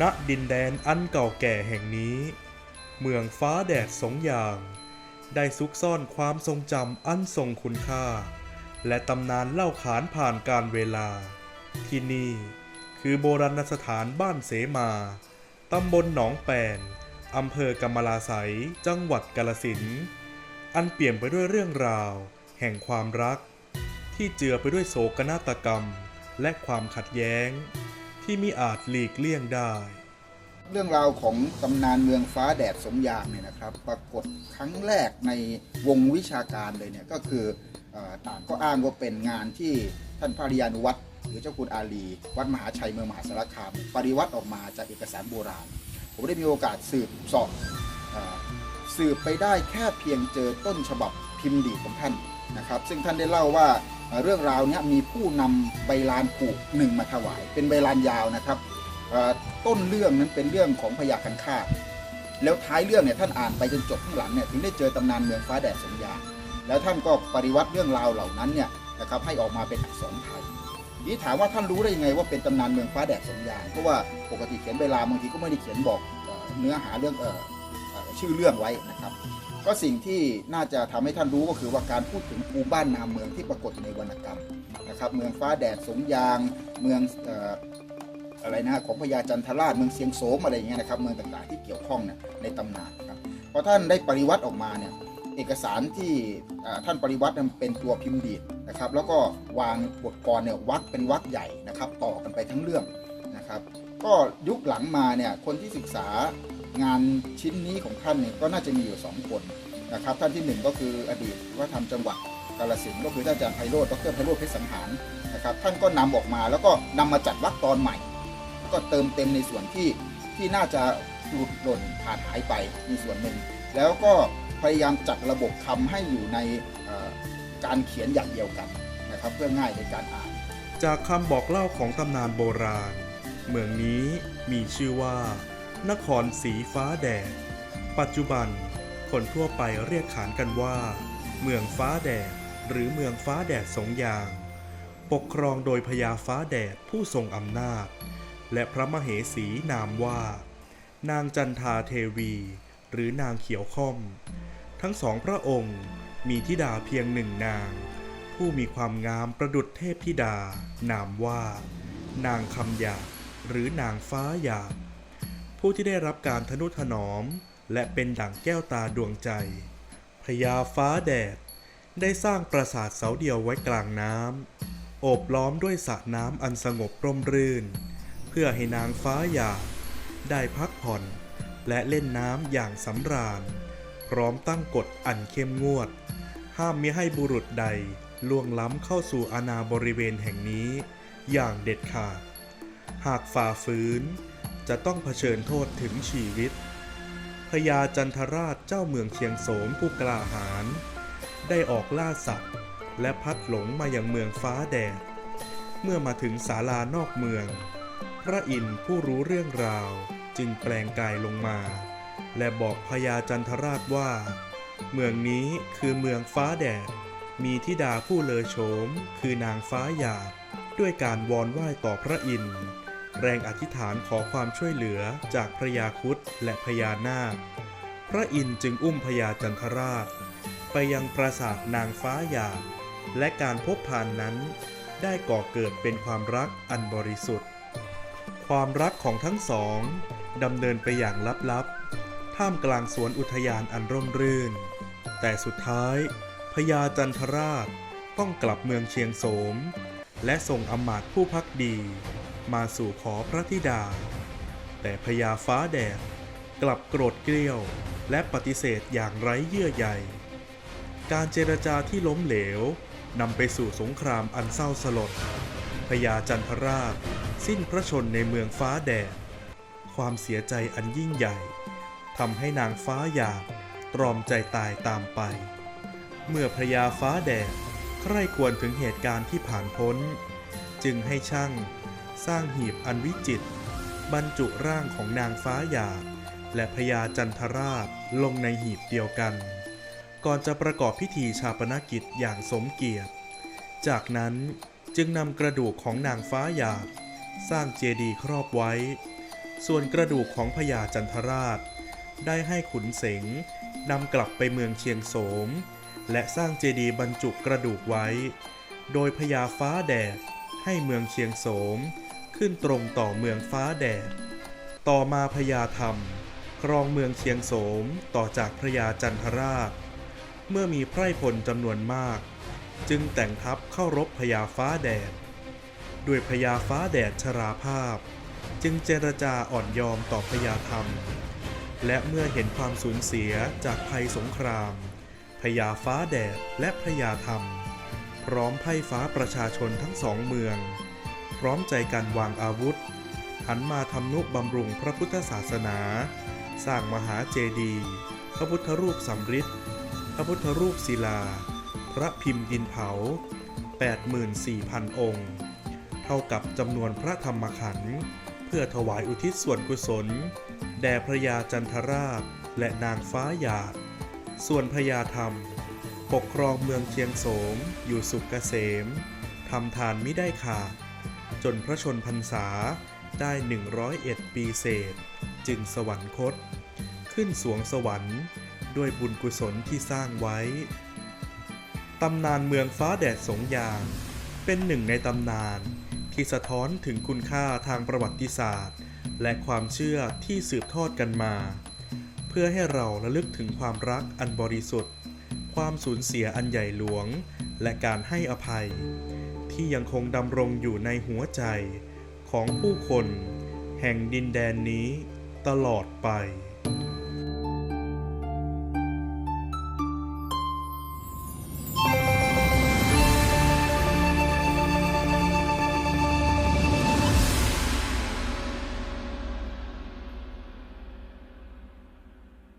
ณดินแดนอันเก่าแก่แห่งนี้ เมืองฟ้าแดดสงอย่าง ได้ซุกซ่อนความทรงจำอันทรงคุณค่า และตำนานเล่าขานผ่านการเวลา ที่นี่คือโบราณสถานบ้านเสมา ตำบลหนองแปนอำเภอกำมะลาไสยจังหวัดกาลสิน อันเปี่ยมไปด้วยเรื่องราว แห่งความรัก ที่เจือไปด้วยโศกนาฏกรรม และความขัดแย้ง ที่มิอาจหลีกเลี่ยงได้ เรื่องราวของตำนานเมืองฟ้าแดดสมยามเนี่ยนะครับ ปรากฏครั้งแรกในวงวิชาการเลยเนี่ยก็คืออต่างก็อ้างว่าเป็นงานที่ท่านพระริยานุวัตรหรือเจ้าคุณอาลี วัดมหาชัยเมืองมหาสารคาม ปริวัติออกมาจากเอกสารโบราณ ผมได้มีโอกาสสืบสอบสืบไปได้แค่เพียงเจอต้นฉบับพิมพ์ดีของท่านนะครับ ซึ่งท่านได้เล่าว่า เรื่องราวเนี้ยมีผู้นำใบลานผูกหนึ่งมาถวาย เป็นใบลานยาวนะครับต้นเรื่องนั้นเป็นเรื่องของพญาคันคาแล้วท้ายเรื่องเนี่ยท่านอ่านไปจนจบข้างหลังเนี่ยถึงได้เจอตำนานเมืองฟ้าแดดสมยาแล้วท่านก็ปฏิวัติเรื่องราวเหล่านั้นเนี่ยนะครับให้ออกมาเป็นอักษรไทยนี้ถามว่าท่านรู้ได้ยังไงว่าเป็นตำนานเมืองฟ้าแดดสมยาเพราะว่าปกติเขียนเวลาบางทีก็ไม่ได้เขียนบอกเนื้อหาเรื่องเออ ชื่อเรื่องไว้นะครับ ก็สิ่งที่น่าจะทำให้ท่านรู้ก็คือว่าการพูดถึงหมู่บ้านนามเมืองที่ปรากฏอยู่ในวรรณกรรมนะครับเมืองฟ้าแดดสมยาง เมืองเอ่ออะไรนะของพญาจันทราชเมืองเสียงโสมอะไรอย่างเงี้ยนะครับเมืองต่างๆที่เกี่ยวข้องเนี่ยในตำนานครับพอท่านได้ปริวัติออกมาเนี่ยเอกสารที่อ่าท่านปริวัตินั้นเป็นตัวพิมพ์ดีดนะครับแล้วก็วางบทกรเนี่ยวักเป็นวักใหญ่นะครับ ต่อกันไปทั้งเรื่องนะครับ ก็ยุคหลังมาเนี่ยคนที่ศึกษา งานชิ้นนี้ของท่านเนี่ยก็น่าจะมีอยู่สองคนนะครับท่านที่หนึ่งก็คืออดีตวัฒนธรรมจังหวัดกาฬสินก็คือท่านอาจารย์ไพโรธดรไพโรธเพชรสังหารนะครับท่านก็นำออกมาแล้วก็นำมาจัดวักตอนใหม่ ก็เติมเต็มในส่วนที่ที่น่าจะหลุดหล่นขาดหายไปมีส่วนหนึ่ง แล้วก็พยายามจัดระบบคำให้อยู่ในการเขียนอย่างเดียวกันนะครับเพื่อง่ายในการอ่าน จากคำบอกเล่าของตำนานโบราณ เมืองนี้มีชื่อว่า นครสีฟ้าแดด ปัจจุบัน คนทั่วไปเรียกขานกันว่า เมืองฟ้าแดด หรือเมืองฟ้าแดดสงยาง ปกครองโดยพญาฟ้าแดดผู้ทรงอำนาจ และพระมเหสีนามว่า นางจันทาเทวี หรือนางเขียวค่อม ทั้งสองพระองค์มีธิดาเพียงหนึ่งนาง ผู้มีความงามประดุจเทพธิดา นามว่า นางคำหยาหรือนางฟ้าหยาบ ผู้ที่ได้รับการทนุถนอม และเป็นดั่งแก้วตาดวงใจพญาฟ้าแดด ได้สร้างปราสาทเสาเดียวไว้กลางน้ำโอบล้อมด้วยสระน้ำอันสงบร่มรื่น เพื่อให้นางฟ้าหยาบได้พักผ่อน และเล่นน้ำอย่างสำราญ พร้อมตั้งกฎอันเข้มงวด ห้ามมิให้บุรุษใดล่วงล้ำเข้าสู่อาณาบริเวณแห่งนี้ อย่างเด็ดขาด หากฝ่าฝืน จะต้องเผชิญโทษถึงชีวิต พญาจันทราชเจ้าเมืองเชียงโสมผู้กล้าหาญได้ออกล่าสัตว์ และพัดหลงมายังเมืองฟ้าแดด เมื่อมาถึงศาลานอกเมือง พระอินทร์ผู้รู้เรื่องราวจึงแปลงกายลงมา และบอกพญาจันทราชว่า เมืองนี้คือเมืองฟ้าแดด มีธิดาผู้เลอโฉมคือนางฟ้าหยาบด้วยการวอนไหว้ต่อพระอินทร์ แรงอธิษฐานขอความช่วยเหลือจากพระยาครุฑและพญานาค พระอินทร์จึงอุ้มพญาจันทราช ไปยังปราสาทนางฟ้าหยาบและการพบผ่านนั้น ได้ก่อเกิดเป็นความรักอันบริสุทธิ์ ความรักของทั้งสองดำเนินไปอย่างลับๆ ท่ามกลางสวนอุทยานอันร่มรื่น แต่สุดท้ายพญาจันทราชต้องกลับเมืองเชียงโสม และส่งอำมาตย์ผู้พักดี มาสู่ขอพระธิดา แต่พญาฟ้าแดดกลับโกรธเกรี้ยวและปฏิเสธอย่างไร้เยื่อใย การเจรจาที่ล้มเหลวนำไปสู่สงครามอันเศร้าสลด พญาจันทราช สิ้นพระชนในเมืองฟ้าแดด ความเสียใจอันยิ่งใหญ่ทำให้นางฟ้าหยาบตรอมใจตายตามไป เมื่อพญาฟ้าแดดใคร่ควรถึงเหตุการณ์ที่ผ่านพ้น จึงให้ช่าง สร้างหีบอันวิจิตรบรรจุร่างของนางฟ้าหยาบและพญาจันทราชลงในหีบเดียวกัน ก่อนจะประกอบพิธีชาปนกิจอย่างสมเกียรติ จากนั้นจึงนำกระดูกของนางฟ้าหยาบสร้างเจดีย์ครอบไว้ ส่วนกระดูกของพญาจันทราช ได้ให้ขุนเสงนำกลับไปเมืองเชียงโสม และสร้างเจดีย์บรรจุกระดูกไว้ โดยพญาฟ้าแดดให้เมืองเชียงโสม ขึ้นตรงต่อเมืองฟ้าแดด ต่อมาพญาธรรม ครองเมืองเชียงโสมต่อจากพระยาจันทราช เมื่อมีไพร่พลจำนวนมาก จึงแต่งทัพเข้ารบพญาฟ้าแดด ด้วยพญาฟ้าแดดชราภาพ จึงเจรจาอ่อนยอมต่อพญาธรรม และเมื่อเห็นความสูญเสียจากภัยสงครามพญาฟ้าแดดและพญาธรรม พร้อมไพ่ฟ้าประชาชนทั้งสองเมือง พร้อมใจกันวางอาวุธ หันมาทำนุบำรุงพระพุทธศาสนา สร้างมหาเจดีย์พระพุทธรูปสำริดพระพุทธรูปศิลา พระพิมพ์ดินเผา 84,000 องค์ เท่ากับจำนวนพระธรรมขันธ์เพื่อถวายอุทิศส่วนกุศล แด่พระยาจันทราชและนางฟ้าหยาด ส่วนพระยาธรรม ปกครองเมืองเชียงโสมอยู่สุขเกษมทำทานไมิได้ขาด จนพระชนพรรษาได้ 101 ปีเศษ จึงสวรรคต ขึ้นสวงสวรรค์ ด้วยบุญกุศลที่สร้างไว้ ตำนานเมืองฟ้าแดดสงยาง เป็นหนึ่งในตำนานที่สะท้อนถึงคุณค่าทางประวัติศาสตร์ และความเชื่อที่สืบทอดกันมา เพื่อให้เราระลึกถึงความรักอันบริสุทธิ์ ความสูญเสียอันใหญ่หลวง และการให้อภัย ที่ยังคงดำรงอยู่ในหัวใจของผู้คน แห่งดินแดนนี้ตลอดไป